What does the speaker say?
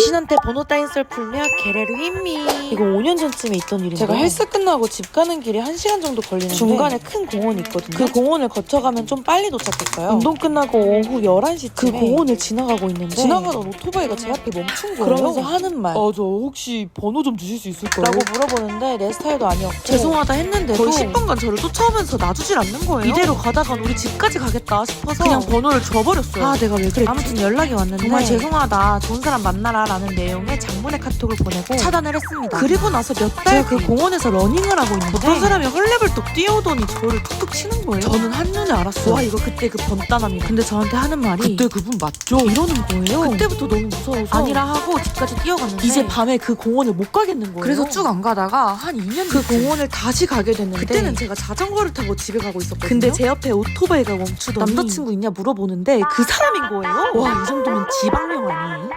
귀신한테 번호 따인 썰 풀며 게레르 힘미. 이거 5년 전쯤에 있던 일인데. 제가 헬스 끝나고 집 가는 길이 1시간 정도 걸리는데 중간에 큰 공원이 있거든요. 그 공원을 거쳐가면 좀 빨리 도착했어요. 운동 끝나고 오후 11시쯤에 그 공원을 지나가고 있는데 지나가던 오토바이가 제 앞에 멈춘 거예요. 그러면서 하는 말. 아 저 혹시 번호 좀 주실 수 있을까요? 라고 물어보는데 내 스타일도 아니었고 죄송하다 했는데도 거의 10분간 저를 쫓아오면서 놔주질 않는 거예요? 이대로 가다간 우리 집까지 가겠다 싶어서 그냥 번호를 줘버렸어요. 아 내가 왜 그랬지? 아무튼 연락이 왔는데 정말 죄송하다. 좋은 사람 만나라 라는 내용의 장문의 카톡을 보내고 차단을 했습니다 그리고 나서 몇 달 그 공원에서 러닝을 하고 있는데 어떤 사람이 헐레벌떡 뛰어오더니 저를 툭툭 치는 거예요 저는 한눈에 알았어요 와 이거 그때 그 번따남이다 근데 저한테 하는 말이 그때 그분 맞죠? 이러는 거예요 그때부터 너무 무서워서 아니라 하고 집까지 뛰어갔는데 이제 밤에 그 공원을 못 가겠는 거예요. 그래서 쭉 안 가다가 한 2년 그 공원을 다시 가게 됐는데 그때는 제가 자전거를 타고 집에 가고 있었거든요. 근데 제 옆에 오토바이가 멈추더니 남자친구 있냐 물어보는데 그 사람인 거예요. 와 이 정도면 지방령 아니에요?